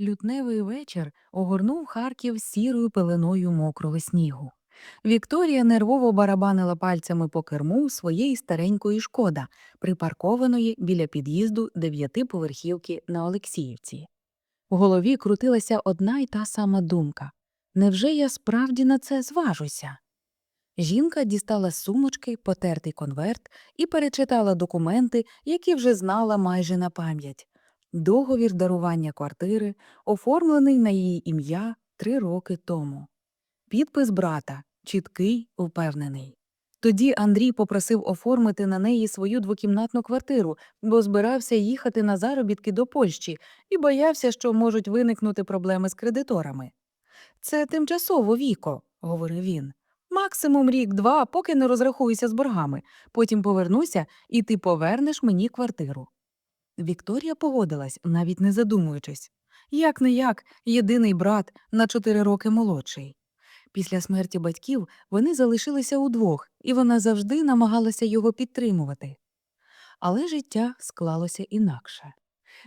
Лютневий вечір огорнув Харків сірою пеленою мокрого снігу. Вікторія нервово барабанила пальцями по керму своєї старенької шкода, припаркованої біля під'їзду дев'ятиповерхівки на Олексіївці. У голові крутилася одна й та сама думка невже я справді на це зважуся? Жінка дістала з сумочки потертий конверт і перечитала документи, які вже знала майже на пам'ять. Договір дарування квартири, оформлений на її ім'я три роки тому. Підпис брата чіткий, впевнений. Тоді Андрій попросив оформити на неї свою двокімнатну квартиру, бо збирався їхати на заробітки до Польщі і боявся, що можуть виникнути проблеми з кредиторами. Це тимчасово віко, говорив він. Максимум рік-два, поки не розрахуюся з боргами. Потім повернуся, і ти повернеш мені квартиру. Вікторія погодилась, навіть не задумуючись. Як не як, єдиний брат на чотири роки молодший. Після смерті батьків вони залишилися удвох, і вона завжди намагалася його підтримувати. Але життя склалося інакше.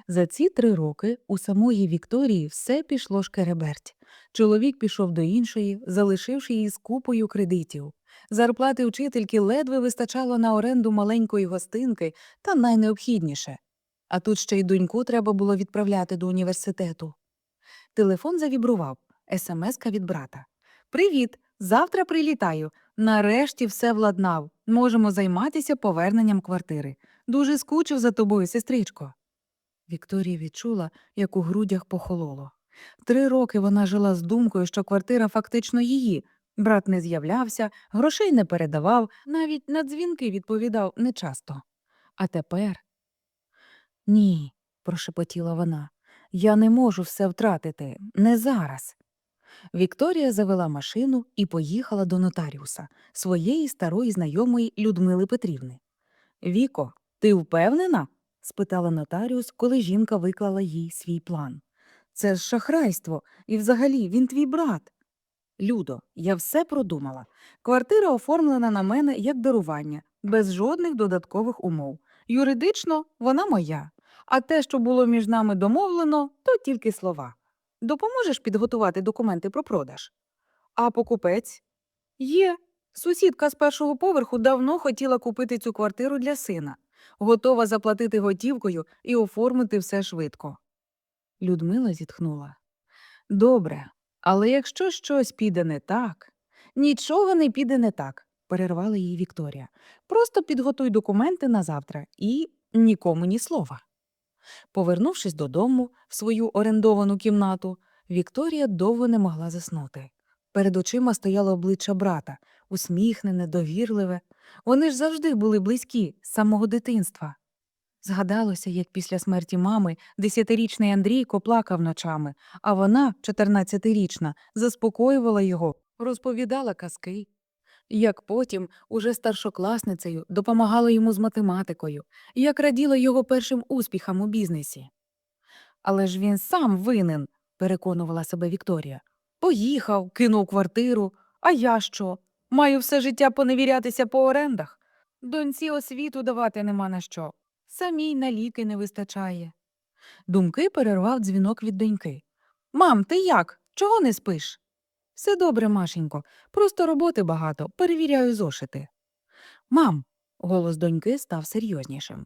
За ці три роки у самої Вікторії все пішло шкереберть. Чоловік пішов до іншої, залишивши її з купою кредитів. Зарплати вчительки ледве вистачало на оренду маленької гостинки та найнеобхідніше. А тут ще й доньку треба було відправляти до університету. Телефон завібрував, смска від брата. Привіт! Завтра прилітаю. Нарешті все владнав. Можемо займатися поверненням квартири. Дуже скучив за тобою, сестричко. Вікторія відчула, як у грудях похололо. Три роки вона жила з думкою, що квартира фактично її. Брат не з'являвся, грошей не передавав, навіть на дзвінки відповідав нечасто. А тепер ні, прошепотіла вона. Я не можу все втратити, не зараз. Вікторія завела машину і поїхала до нотаріуса, своєї старої знайомої Людмили Петрівни. Віко, ти впевнена? спитала нотаріус, коли жінка виклала їй свій план. Це ж шахрайство, і взагалі він твій брат. Людо, я все продумала. Квартира оформлена на мене як дарування, без жодних додаткових умов. Юридично вона моя. А те, що було між нами домовлено, то тільки слова. Допоможеш підготувати документи про продаж? А покупець? Є. Сусідка з першого поверху давно хотіла купити цю квартиру для сина, готова заплатити готівкою і оформити все швидко. Людмила зітхнула. Добре, але якщо щось піде не так, нічого не піде не так, перервала її Вікторія. Просто підготуй документи на завтра і нікому ні слова. Повернувшись додому в свою орендовану кімнату, Вікторія довго не могла заснути. Перед очима стояло обличчя брата, усміхнене, довірливе. Вони ж завжди були близькі з самого дитинства. Згадалося, як після смерті мами десятирічний Андрійко плакав ночами, а вона, чотирнадцятирічна, заспокоювала його, розповідала казки. Як потім, уже старшокласницею, допомагала йому з математикою, як раділа його першим успіхам у бізнесі. Але ж він сам винен, переконувала себе Вікторія. Поїхав, кинув квартиру. А я що? Маю все життя поневірятися по орендах. Доньці освіту давати нема на що. Самій на ліки не вистачає. Думки перервав дзвінок від доньки. Мам, ти як? Чого не спиш? Все добре, Машенько, просто роботи багато, перевіряю зошити. Мам, голос доньки став серйознішим.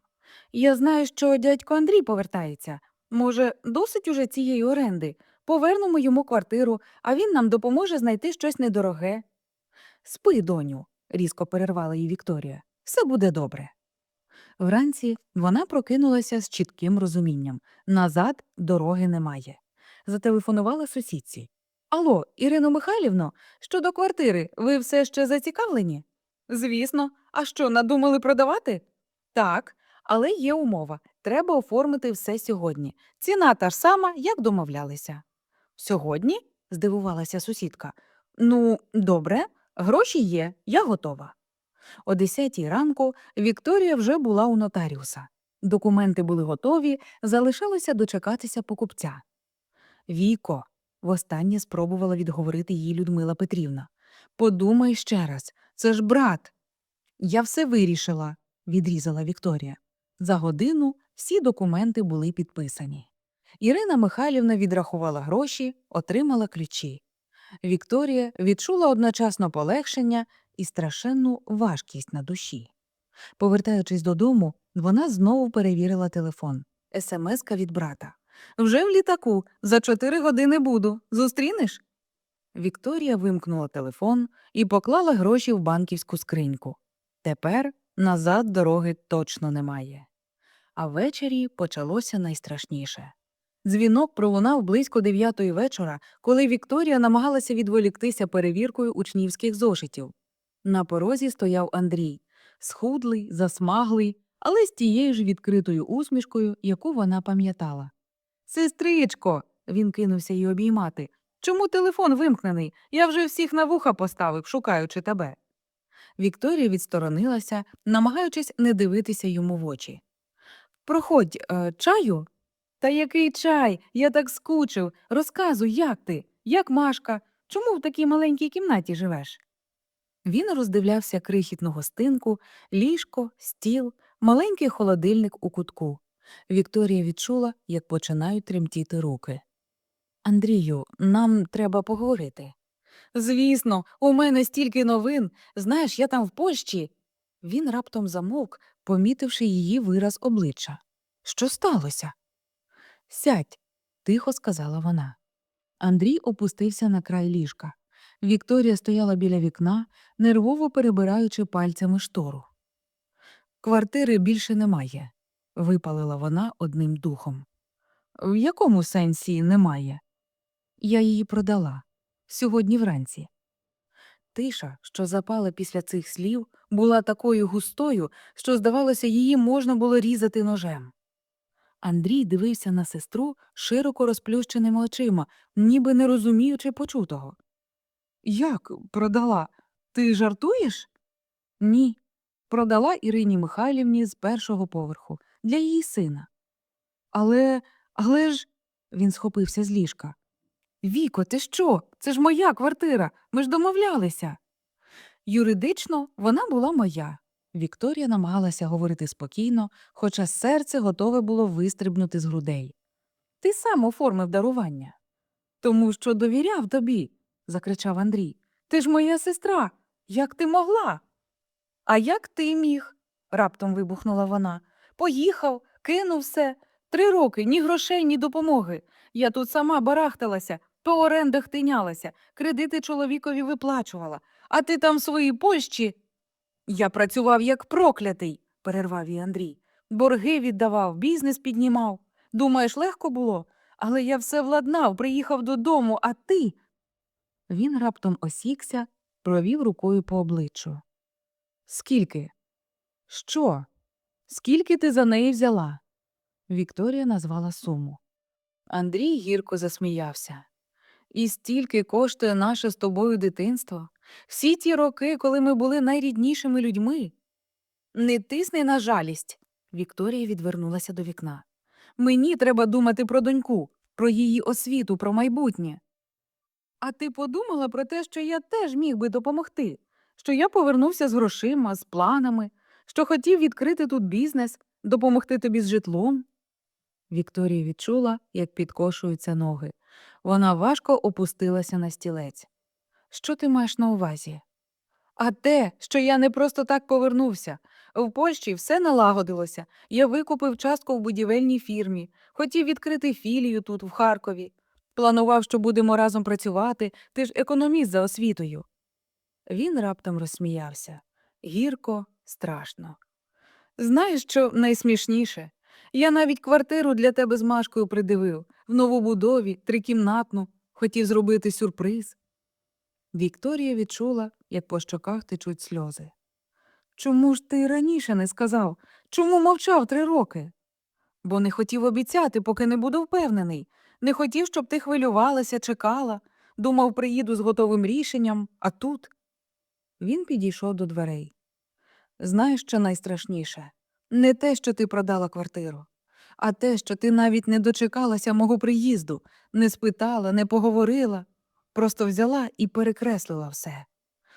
Я знаю, що дядько Андрій повертається. Може, досить уже цієї оренди. Повернемо йому квартиру, а він нам допоможе знайти щось недороге. Спи, доню, різко перервала її Вікторія. Все буде добре. Вранці вона прокинулася з чітким розумінням назад дороги немає. Зателефонувала сусідці. Алло, Ірино Михайлівно, щодо квартири, ви все ще зацікавлені? Звісно, а що, надумали продавати? Так, але є умова. Треба оформити все сьогодні. Ціна та ж сама, як домовлялися. Сьогодні? здивувалася сусідка. Ну, добре, гроші є, я готова. О 10 ранку Вікторія вже була у нотаріуса. Документи були готові, залишалося дочекатися покупця. Віко, востаннє спробувала відговорити її Людмила Петрівна. Подумай ще раз, це ж брат. Я все вирішила, відрізала Вікторія. За годину всі документи були підписані. Ірина Михайлівна відрахувала гроші, отримала ключі. Вікторія відчула одночасно полегшення і страшенну важкість на душі. Повертаючись додому, вона знову перевірила телефон. СМСка від брата. Вже в літаку, за чотири години буду. Зустрінеш? Вікторія вимкнула телефон і поклала гроші в банківську скриньку. Тепер назад дороги точно немає. А ввечері почалося найстрашніше. Дзвінок пролунав близько дев'ятої вечора, коли Вікторія намагалася відволіктися перевіркою учнівських зошитів. На порозі стояв Андрій, схудлий, засмаглий, але з тією ж відкритою усмішкою, яку вона пам'ятала. Сестричко, він кинувся її обіймати. Чому телефон вимкнений? Я вже всіх на вуха поставив, шукаючи тебе. Вікторія відсторонилася, намагаючись не дивитися йому в очі. Проходь, е, чаю? Та який чай? Я так скучив. Розказуй, як ти? Як Машка? Чому в такій маленькій кімнаті живеш? Він роздивлявся крихітну гостинку, ліжко, стіл, маленький холодильник у кутку. Вікторія відчула, як починають тремтіти руки. Андрію, нам треба поговорити. Звісно, у мене стільки новин. Знаєш, я там в Польщі. Він раптом замовк, помітивши її вираз обличчя. Що сталося? Сядь, тихо сказала вона. Андрій опустився на край ліжка. Вікторія стояла біля вікна, нервово перебираючи пальцями штору. Квартири більше немає, випалила вона одним духом. В якому сенсі немає? Я її продала сьогодні вранці. Тиша, що запала після цих слів, була такою густою, що, здавалося, її можна було різати ножем. Андрій дивився на сестру широко розплющеними очима, ніби не розуміючи почутого. Як продала? Ти жартуєш? Ні. Продала Ірині Михайлівні з першого поверху для її сина. Але, але ж. він схопився з ліжка. Віко, ти що? Це ж моя квартира. Ми ж домовлялися. Юридично вона була моя. Вікторія намагалася говорити спокійно, хоча серце готове було вистрибнути з грудей. Ти сам оформив дарування. Тому що довіряв тобі, закричав Андрій. Ти ж моя сестра. Як ти могла? А як ти міг? раптом вибухнула вона. Поїхав, кинув все. Три роки ні грошей, ні допомоги. Я тут сама барахталася, по орендах тинялася, кредити чоловікові виплачувала, а ти там в своїй Польщі. Я працював як проклятий, перервав її Андрій. Борги віддавав, бізнес піднімав. Думаєш, легко було? Але я все владнав, приїхав додому, а ти. Він раптом осікся, провів рукою по обличчю. Скільки? Що? Скільки ти за неї взяла? Вікторія назвала суму. Андрій гірко засміявся. І стільки коштує наше з тобою дитинство. Всі ті роки, коли ми були найріднішими людьми. Не тисни на жалість. Вікторія відвернулася до вікна. Мені треба думати про доньку, про її освіту, про майбутнє. А ти подумала про те, що я теж міг би допомогти, що я повернувся з грошима, з планами, що хотів відкрити тут бізнес, допомогти тобі з житлом. Вікторія відчула, як підкошуються ноги. Вона важко опустилася на стілець. Що ти маєш на увазі? А те, що я не просто так повернувся. В Польщі все налагодилося. Я викупив частку в будівельній фірмі, хотів відкрити філію тут, в Харкові. Планував, що будемо разом працювати, ти ж економіст за освітою. Він раптом розсміявся. Гірко, страшно. Знаєш, що найсмішніше? Я навіть квартиру для тебе з Машкою придивив, в новобудові, трикімнатну, хотів зробити сюрприз. Вікторія відчула, як по щоках течуть сльози. Чому ж ти раніше не сказав? Чому мовчав три роки? Бо не хотів обіцяти, поки не буду впевнений. Не хотів, щоб ти хвилювалася, чекала, думав, приїду з готовим рішенням, а тут. Він підійшов до дверей. Знаєш, що найстрашніше? Не те, що ти продала квартиру, а те, що ти навіть не дочекалася мого приїзду, не спитала, не поговорила, просто взяла і перекреслила все.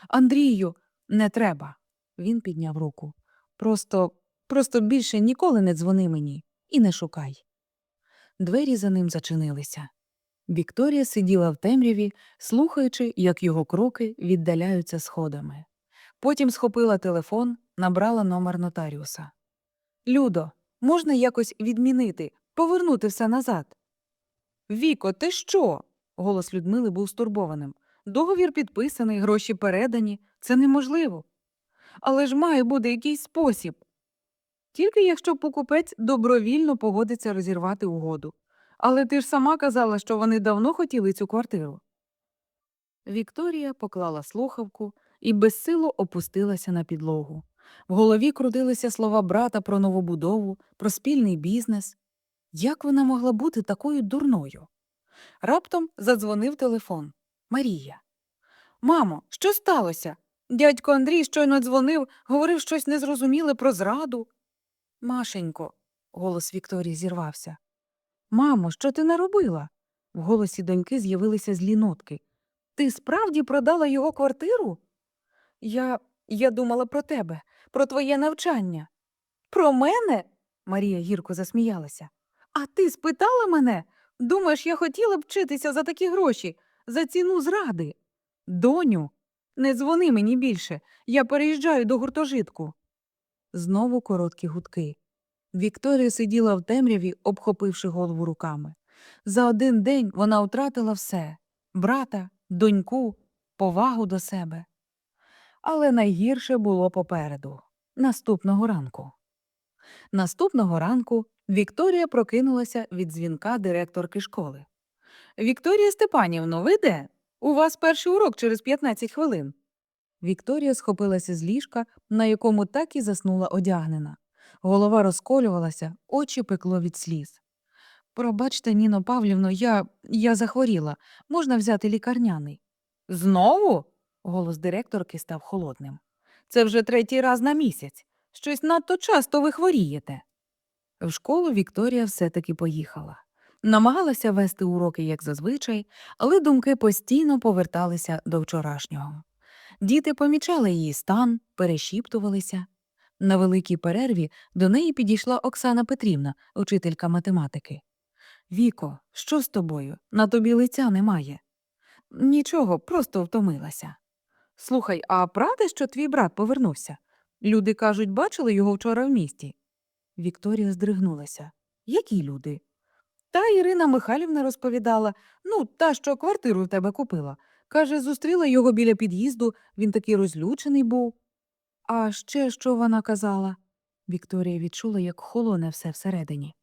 Андрію, не треба. Він підняв руку. Просто, просто більше ніколи не дзвони мені і не шукай. двері за ним зачинилися. Вікторія сиділа в темряві, слухаючи, як його кроки віддаляються сходами. Потім схопила телефон, набрала номер нотаріуса. Людо, можна якось відмінити, повернути все назад. Віко, ти що? Голос Людмили був стурбованим. Договір підписаний, гроші передані. Це неможливо. Але ж має бути якийсь спосіб. Тільки якщо покупець добровільно погодиться розірвати угоду. Але ти ж сама казала, що вони давно хотіли цю квартиру. Вікторія поклала слухавку і безсило опустилася на підлогу. В голові крутилися слова брата про новобудову, про спільний бізнес. Як вона могла бути такою дурною? Раптом задзвонив телефон. Марія. Мамо, що сталося? Дядько Андрій щойно дзвонив, говорив щось незрозуміле про зраду. Машенько, голос Вікторії зірвався. Мамо, що ти наробила? В голосі доньки з'явилися злі нотки. Ти справді продала його квартиру? Я. я думала про тебе, про твоє навчання. Про мене? Марія гірко засміялася. А ти спитала мене? Думаєш, я хотіла б вчитися за такі гроші, за ціну зради? Доню, не дзвони мені більше. Я переїжджаю до гуртожитку. Знову короткі гудки. Вікторія сиділа в темряві, обхопивши голову руками. За один день вона втратила все брата, доньку, повагу до себе. Але найгірше було попереду наступного ранку. Наступного ранку Вікторія прокинулася від дзвінка директорки школи. Вікторія Степанівно, ви де? У вас перший урок через 15 хвилин. Вікторія схопилася з ліжка, на якому так і заснула одягнена. Голова розколювалася, очі пекло від сліз. Пробачте, Ніно Павлівно, я, я захворіла. Можна взяти лікарняний. Знову? Голос директорки став холодним. Це вже третій раз на місяць. Щось надто часто ви хворієте. В школу Вікторія все-таки поїхала. Намагалася вести уроки, як зазвичай, але думки постійно поверталися до вчорашнього. Діти помічали її стан, перешіптувалися. На великій перерві до неї підійшла Оксана Петрівна, учителька математики. Віко, що з тобою? На тобі лиця немає. Нічого, просто втомилася. Слухай, а правда, що твій брат повернувся? Люди кажуть, бачили його вчора в місті. Вікторія здригнулася. Які люди? Та Ірина Михайлівна розповідала ну, та, що квартиру в тебе купила. Каже, зустріла його біля під'їзду, він такий розлючений був. А ще що вона казала? Вікторія відчула, як холоне все всередині.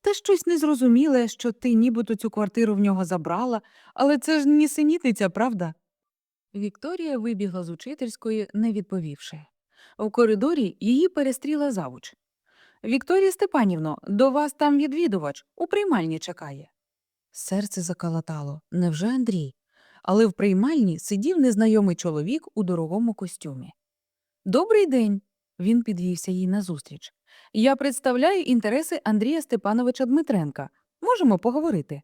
Та щось незрозуміле, що ти нібито цю квартиру в нього забрала, але це ж нісенітниця, правда? Вікторія вибігла з учительської, не відповівши. У коридорі її перестріла завуч. Вікторія Степанівно, до вас там відвідувач, у приймальні чекає. Серце закалатало. Невже Андрій? Але в приймальні сидів незнайомий чоловік у дорогому костюмі. Добрий день. Він підвівся їй назустріч. Я представляю інтереси Андрія Степановича Дмитренка. Можемо поговорити.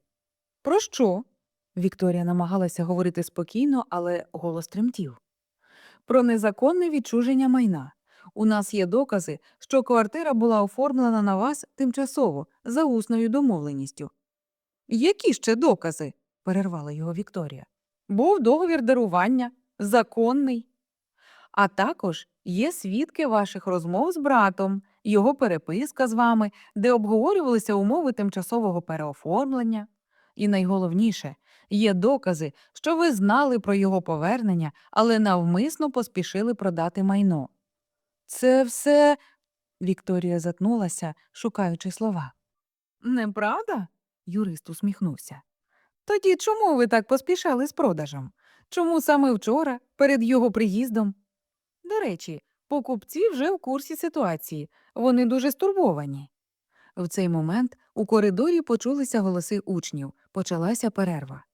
Про що? Вікторія намагалася говорити спокійно, але голос тремтів. Про незаконне відчуження майна. У нас є докази, що квартира була оформлена на вас тимчасово, за усною домовленістю. Які ще докази? перервала його Вікторія. Був договір дарування, законний. А також є свідки ваших розмов з братом, його переписка з вами, де обговорювалися умови тимчасового переоформлення. І найголовніше, є докази, що ви знали про його повернення, але навмисно поспішили продати майно. Це все. Вікторія затнулася, шукаючи слова. Неправда? Юрист усміхнувся. Тоді чому ви так поспішали з продажем? Чому саме вчора, перед його приїздом? До речі, покупці вже в курсі ситуації, вони дуже стурбовані. В цей момент у коридорі почулися голоси учнів, почалася перерва.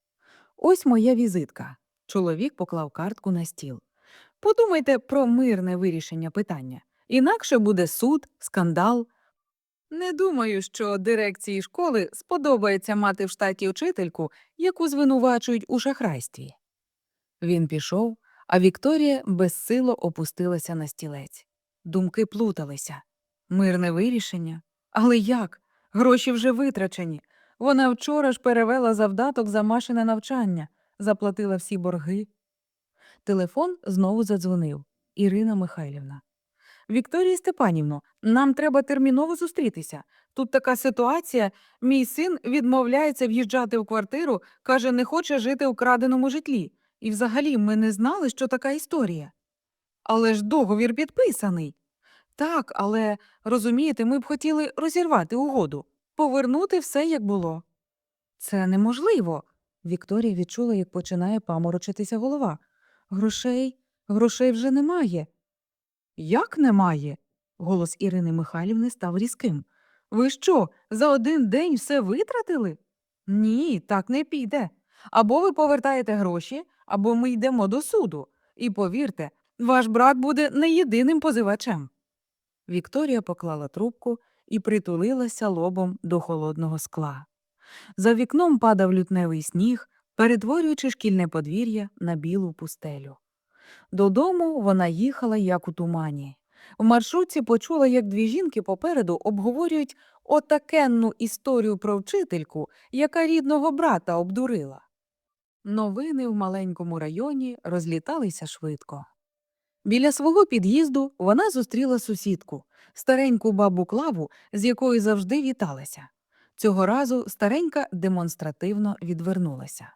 Ось моя візитка. Чоловік поклав картку на стіл. Подумайте про мирне вирішення питання. Інакше буде суд, скандал. Не думаю, що дирекції школи сподобається мати в штаті учительку, яку звинувачують у шахрайстві. Він пішов, а Вікторія безсило опустилася на стілець. Думки плуталися. Мирне вирішення? Але як? Гроші вже витрачені. Вона вчора ж перевела завдаток за машине навчання, заплатила всі борги. Телефон знову задзвонив. Ірина Михайлівна. Вікторія Степанівно, нам треба терміново зустрітися. Тут така ситуація. Мій син відмовляється в'їжджати в квартиру, каже, не хоче жити у краденому житлі. І взагалі ми не знали, що така історія. Але ж договір підписаний. Так, але розумієте, ми б хотіли розірвати угоду, повернути все, як було. Це неможливо. Вікторія відчула, як починає паморочитися голова. Грошей, грошей вже немає. Як немає? Голос Ірини Михайлівни став різким. Ви що, за один день все витратили? Ні, так не піде. Або ви повертаєте гроші, або ми йдемо до суду. І повірте, ваш брат буде не єдиним позивачем. Вікторія поклала трубку і притулилася лобом до холодного скла. За вікном падав лютневий сніг, перетворюючи шкільне подвір'я на білу пустелю. Додому вона їхала, як у тумані. В маршрутці почула, як дві жінки попереду обговорюють отакенну історію про вчительку, яка рідного брата обдурила. Новини в маленькому районі розліталися швидко. Біля свого під'їзду вона зустріла сусідку, стареньку бабу Клаву, з якою завжди віталася. Цього разу старенька демонстративно відвернулася.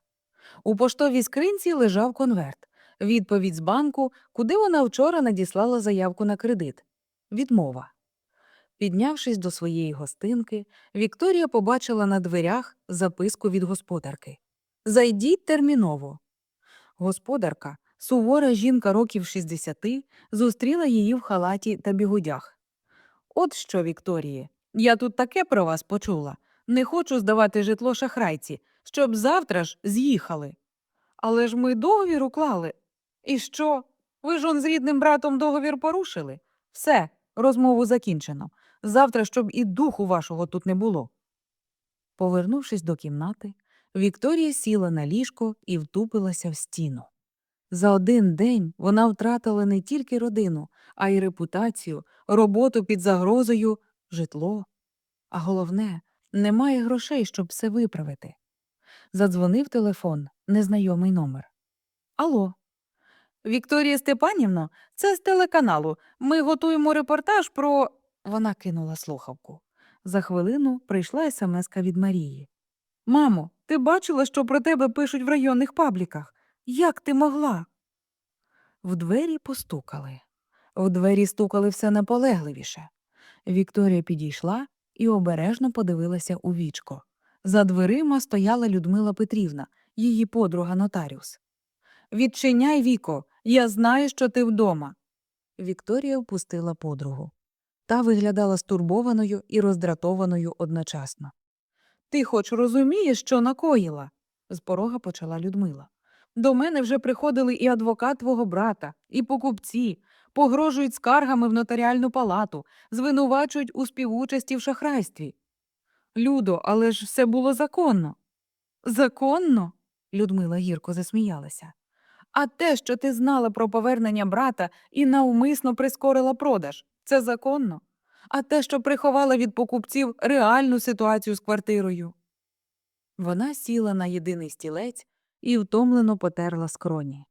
У поштовій скринці лежав конверт, відповідь з банку, куди вона вчора надіслала заявку на кредит. Відмова. Піднявшись до своєї гостинки, Вікторія побачила на дверях записку від господарки Зайдіть терміново. Господарка, сувора жінка років 60, зустріла її в халаті та бігудях. От що, Вікторії, я тут таке про вас почула. Не хочу здавати житло шахрайці, щоб завтра ж з'їхали. Але ж ми договір уклали. І що? Ви ж он з рідним братом договір порушили? Все, розмову закінчено. Завтра, щоб і духу вашого тут не було. Повернувшись до кімнати, Вікторія сіла на ліжко і втупилася в стіну. За один день вона втратила не тільки родину, а й репутацію, роботу під загрозою, житло. А головне, немає грошей, щоб все виправити. Задзвонив телефон, незнайомий номер. Алло. Вікторія Степанівна, це з телеканалу. Ми готуємо репортаж про. Вона кинула слухавку. За хвилину прийшла смска від Марії. Мамо, ти бачила, що про тебе пишуть в районних пабліках? Як ти могла? В двері постукали. В двері стукали все наполегливіше. Вікторія підійшла і обережно подивилася у вічко. За дверима стояла Людмила Петрівна, її подруга нотаріус. Відчиняй, Віко, я знаю, що ти вдома. Вікторія впустила подругу. Та виглядала стурбованою і роздратованою одночасно. Ти хоч розумієш, що накоїла? з порога почала Людмила. До мене вже приходили і адвокат твого брата, і покупці, погрожують скаргами в нотаріальну палату, звинувачують у співучасті в шахрайстві. Людо, але ж все було законно. Законно? Людмила гірко засміялася. А те, що ти знала про повернення брата і навмисно прискорила продаж, це законно. А те, що приховала від покупців реальну ситуацію з квартирою. Вона сіла на єдиний стілець і втомлено потерла скроні.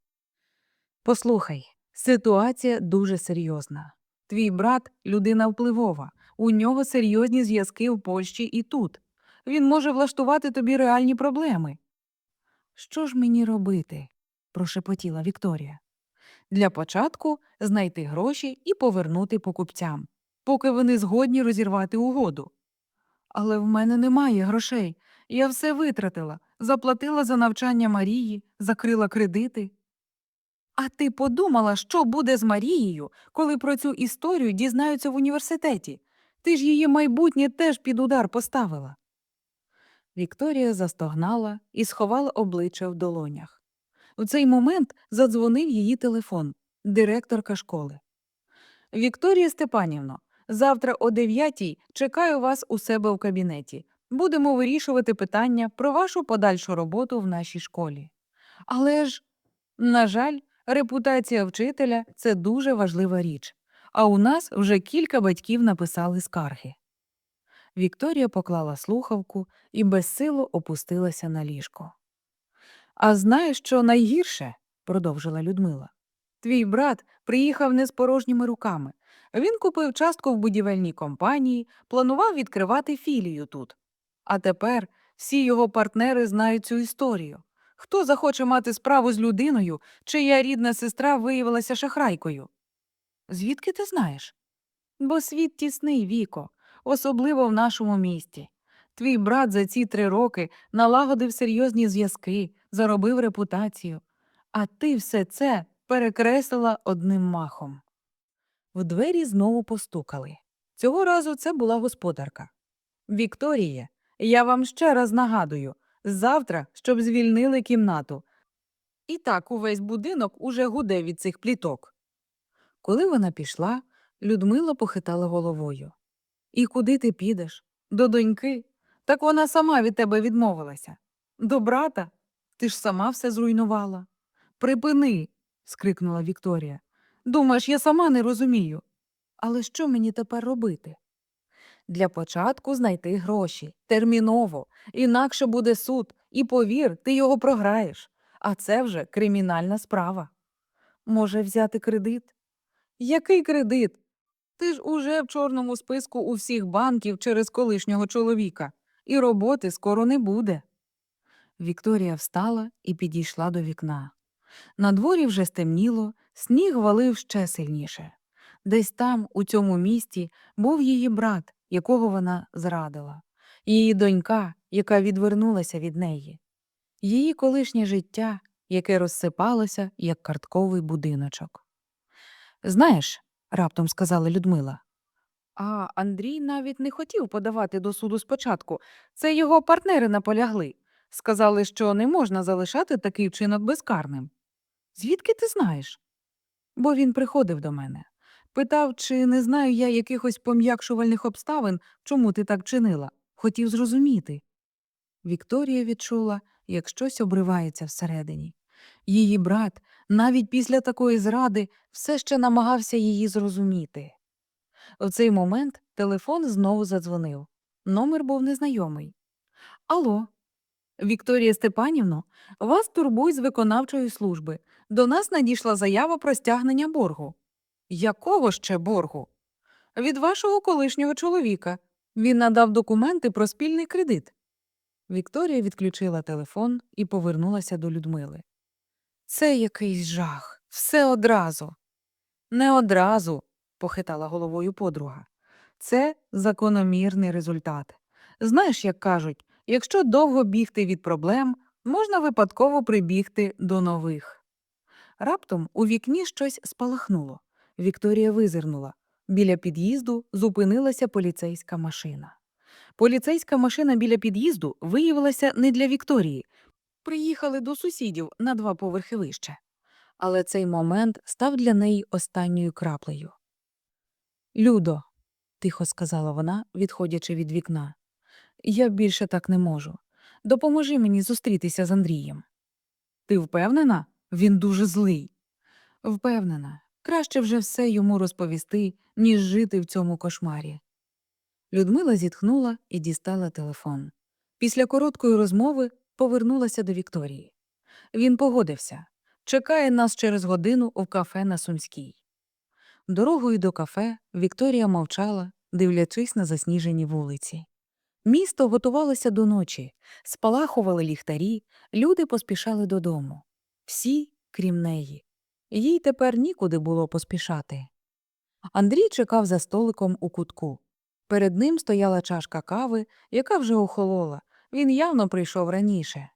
Послухай, ситуація дуже серйозна. Твій брат людина впливова, у нього серйозні зв'язки в Польщі і тут. Він може влаштувати тобі реальні проблеми. Що ж мені робити? прошепотіла Вікторія. Для початку знайти гроші і повернути покупцям, поки вони згодні розірвати угоду. Але в мене немає грошей. Я все витратила, заплатила за навчання Марії, закрила кредити. А ти подумала, що буде з Марією, коли про цю історію дізнаються в університеті? Ти ж її майбутнє теж під удар поставила. Вікторія застогнала і сховала обличчя в долонях. У цей момент задзвонив її телефон, директорка школи. Вікторія Степанівно, завтра о 9 чекаю вас у себе в кабінеті. Будемо вирішувати питання про вашу подальшу роботу в нашій школі. Але ж, на жаль, репутація вчителя це дуже важлива річ, а у нас вже кілька батьків написали скарги. Вікторія поклала слухавку і безсило опустилася на ліжко. А знаєш, що найгірше? продовжила Людмила. Твій брат приїхав не з порожніми руками. Він купив частку в будівельній компанії, планував відкривати філію тут. А тепер всі його партнери знають цю історію. Хто захоче мати справу з людиною, чия рідна сестра виявилася шахрайкою? Звідки ти знаєш? Бо світ тісний, Віко, особливо в нашому місті. Твій брат за ці три роки налагодив серйозні зв'язки, заробив репутацію, а ти все це перекреслила одним махом. В двері знову постукали. Цього разу це була господарка. Вікторіє, я вам ще раз нагадую завтра, щоб звільнили кімнату. І так увесь будинок уже гуде від цих пліток. Коли вона пішла, Людмила похитала головою. І куди ти підеш? До доньки? Так вона сама від тебе відмовилася. До брата? Ти ж сама все зруйнувала. Припини. скрикнула Вікторія. Думаєш, я сама не розумію. Але що мені тепер робити? Для початку знайти гроші терміново, інакше буде суд, і повір, ти його програєш. А це вже кримінальна справа. Може, взяти кредит? Який кредит? Ти ж уже в чорному списку у всіх банків через колишнього чоловіка, і роботи скоро не буде. Вікторія встала і підійшла до вікна. На дворі вже стемніло, сніг валив ще сильніше. Десь там, у цьому місті, був її брат, якого вона зрадила, її донька, яка відвернулася від неї, її колишнє життя, яке розсипалося, як картковий будиночок. Знаєш, раптом сказала Людмила. А Андрій навіть не хотів подавати до суду спочатку. Це його партнери наполягли. Сказали, що не можна залишати такий вчинок безкарним. Звідки ти знаєш? Бо він приходив до мене. Питав, чи не знаю я якихось пом'якшувальних обставин, чому ти так чинила. Хотів зрозуміти. Вікторія відчула, як щось обривається всередині. Її брат, навіть після такої зради, все ще намагався її зрозуміти. В цей момент телефон знову задзвонив. Номер був незнайомий. Алло, Вікторія Степанівно, вас турбують з виконавчої служби. До нас надійшла заява про стягнення боргу. Якого ще боргу? Від вашого колишнього чоловіка. Він надав документи про спільний кредит. Вікторія відключила телефон і повернулася до Людмили. Це якийсь жах, все одразу. Не одразу, похитала головою подруга. Це закономірний результат. Знаєш, як кажуть, якщо довго бігти від проблем, можна випадково прибігти до нових. Раптом у вікні щось спалахнуло. Вікторія визирнула. Біля під'їзду зупинилася поліцейська машина. Поліцейська машина біля під'їзду виявилася не для Вікторії. Приїхали до сусідів на два поверхи вище. Але цей момент став для неї останньою краплею. Людо, тихо сказала вона, відходячи від вікна, я більше так не можу. Допоможи мені зустрітися з Андрієм. Ти впевнена? Він дуже злий. Впевнена, краще вже все йому розповісти, ніж жити в цьому кошмарі. Людмила зітхнула і дістала телефон. Після короткої розмови повернулася до Вікторії. Він погодився. Чекає нас через годину у кафе на Сумській. Дорогою до кафе Вікторія мовчала, дивлячись на засніжені вулиці. Місто готувалося до ночі, спалахували ліхтарі, люди поспішали додому. Всі, крім неї. Їй тепер нікуди було поспішати. Андрій чекав за столиком у кутку. Перед ним стояла чашка кави, яка вже охолола. Він явно прийшов раніше.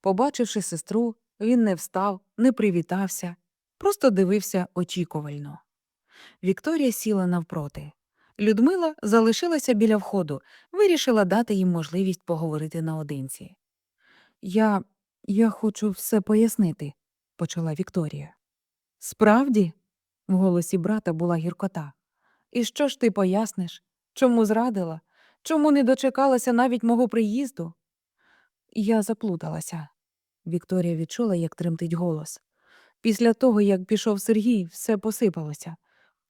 Побачивши сестру, він не встав, не привітався, просто дивився очікувально. Вікторія сіла навпроти. Людмила залишилася біля входу, вирішила дати їм можливість поговорити наодинці. Я я хочу все пояснити, почала Вікторія. Справді, в голосі брата була гіркота. І що ж ти поясниш? Чому зрадила? Чому не дочекалася навіть мого приїзду? Я заплуталася. Вікторія відчула, як тремтить голос. Після того, як пішов Сергій, все посипалося.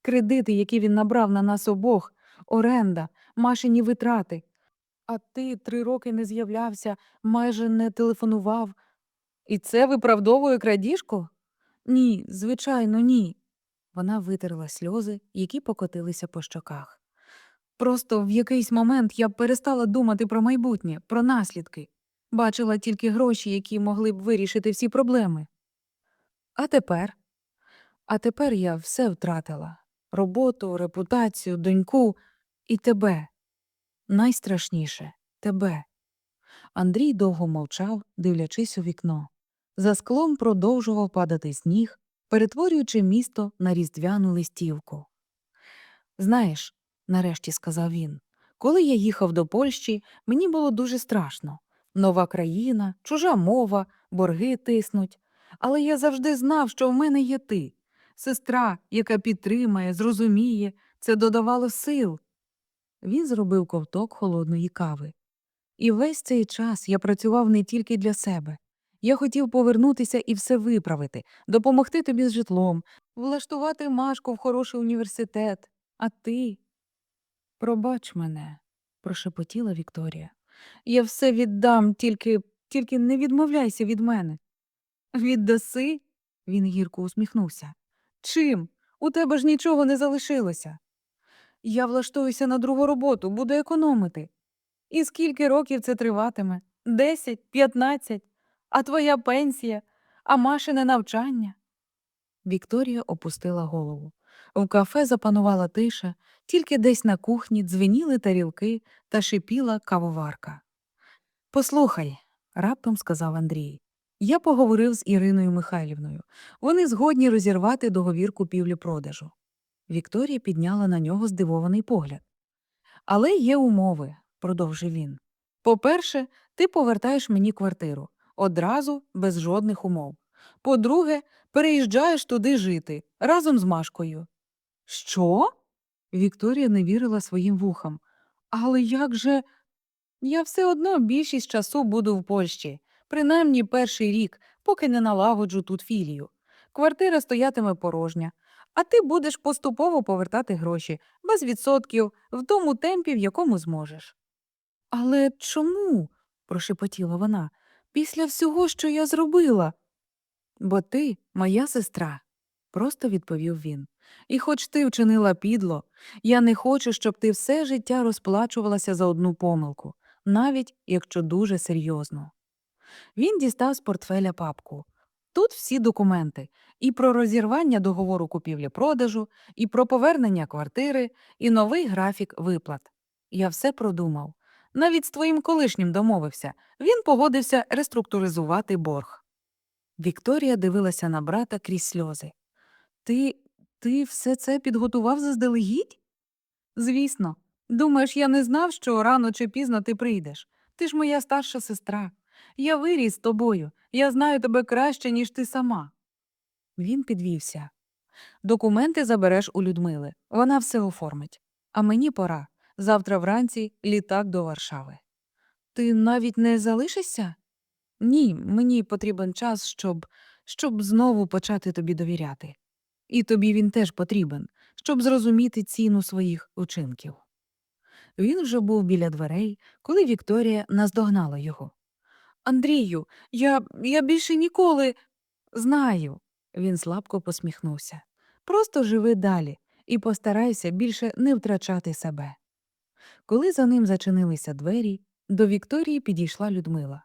Кредити, які він набрав на нас обох, оренда, машині витрати. А ти три роки не з'являвся, майже не телефонував. І це виправдовує крадіжку? Ні, звичайно, ні. Вона витерла сльози, які покотилися по щоках. Просто в якийсь момент я перестала думати про майбутнє, про наслідки. Бачила тільки гроші, які могли б вирішити всі проблеми. А тепер? А тепер я все втратила роботу, репутацію, доньку і тебе. Найстрашніше тебе. Андрій довго мовчав, дивлячись у вікно. За склом продовжував падати сніг, перетворюючи місто на різдвяну листівку. Знаєш, нарешті сказав він, коли я їхав до Польщі, мені було дуже страшно. Нова країна, чужа мова, борги тиснуть. Але я завжди знав, що в мене є ти. Сестра, яка підтримає, зрозуміє, це додавало сил. Він зробив ковток холодної кави. І весь цей час я працював не тільки для себе. Я хотів повернутися і все виправити, допомогти тобі з житлом, влаштувати Машку в хороший університет. А ти. Пробач мене, прошепотіла Вікторія. Я все віддам, тільки, тільки не відмовляйся від мене. Віддаси? Він гірко усміхнувся. Чим? У тебе ж нічого не залишилося. Я влаштуюся на другу роботу, буду економити. І скільки років це триватиме? Десять, п'ятнадцять, а твоя пенсія, а машине навчання. Вікторія опустила голову. В кафе запанувала тиша, тільки десь на кухні дзвеніли тарілки та шипіла кавоварка. Послухай, раптом сказав Андрій. Я поговорив з Іриною Михайлівною. Вони згодні розірвати договір купівлі-продажу. Вікторія підняла на нього здивований погляд. Але є умови, продовжив він. По-перше, ти повертаєш мені квартиру одразу без жодних умов. По-друге, переїжджаєш туди жити разом з Машкою. Що? Вікторія не вірила своїм вухам. Але як же. Я все одно більшість часу буду в Польщі, принаймні перший рік, поки не налагоджу тут філію. Квартира стоятиме порожня, а ти будеш поступово повертати гроші, без відсотків, в тому темпі, в якому зможеш. Але чому? прошепотіла вона. Після всього, що я зробила. Бо ти моя сестра, просто відповів він. І хоч ти вчинила підло, я не хочу, щоб ти все життя розплачувалася за одну помилку, навіть якщо дуже серйозно. Він дістав з портфеля папку. Тут всі документи і про розірвання договору купівлі-продажу, і про повернення квартири, і новий графік виплат. Я все продумав. Навіть з твоїм колишнім домовився. Він погодився реструктуризувати борг. Вікторія дивилася на брата крізь сльози. Ти ти все це підготував заздалегідь? Звісно. Думаєш, я не знав, що рано чи пізно ти прийдеш. Ти ж моя старша сестра. Я виріс з тобою. Я знаю тебе краще, ніж ти сама. Він підвівся. Документи забереш у Людмили. Вона все оформить. А мені пора. Завтра вранці літак до Варшави. Ти навіть не залишишся? Ні, мені потрібен час, щоб, щоб знову почати тобі довіряти. І тобі він теж потрібен, щоб зрозуміти ціну своїх учинків. Він вже був біля дверей, коли Вікторія наздогнала його. Андрію, я, я більше ніколи. Знаю. Він слабко посміхнувся. Просто живи далі і постарайся більше не втрачати себе. Коли за ним зачинилися двері, до Вікторії підійшла Людмила.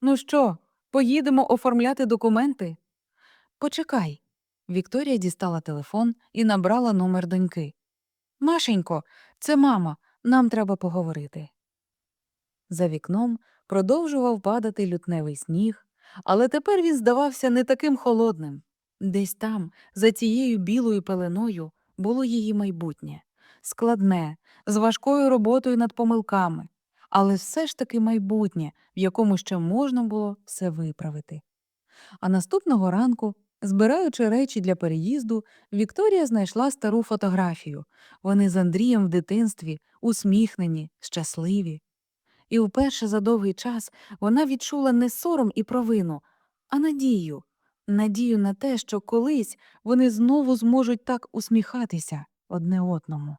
Ну що, поїдемо оформляти документи? Почекай. Вікторія дістала телефон і набрала номер доньки. Машенько, це мама, нам треба поговорити. За вікном продовжував падати лютневий сніг, але тепер він здавався не таким холодним. Десь там, за цією білою пеленою, було її майбутнє складне, з важкою роботою над помилками, але все ж таки майбутнє, в якому ще можна було все виправити. А наступного ранку, збираючи речі для переїзду, Вікторія знайшла стару фотографію. Вони з Андрієм в дитинстві, усміхнені, щасливі. І вперше за довгий час вона відчула не сором і провину, а надію, надію на те, що колись вони знову зможуть так усміхатися одне одному.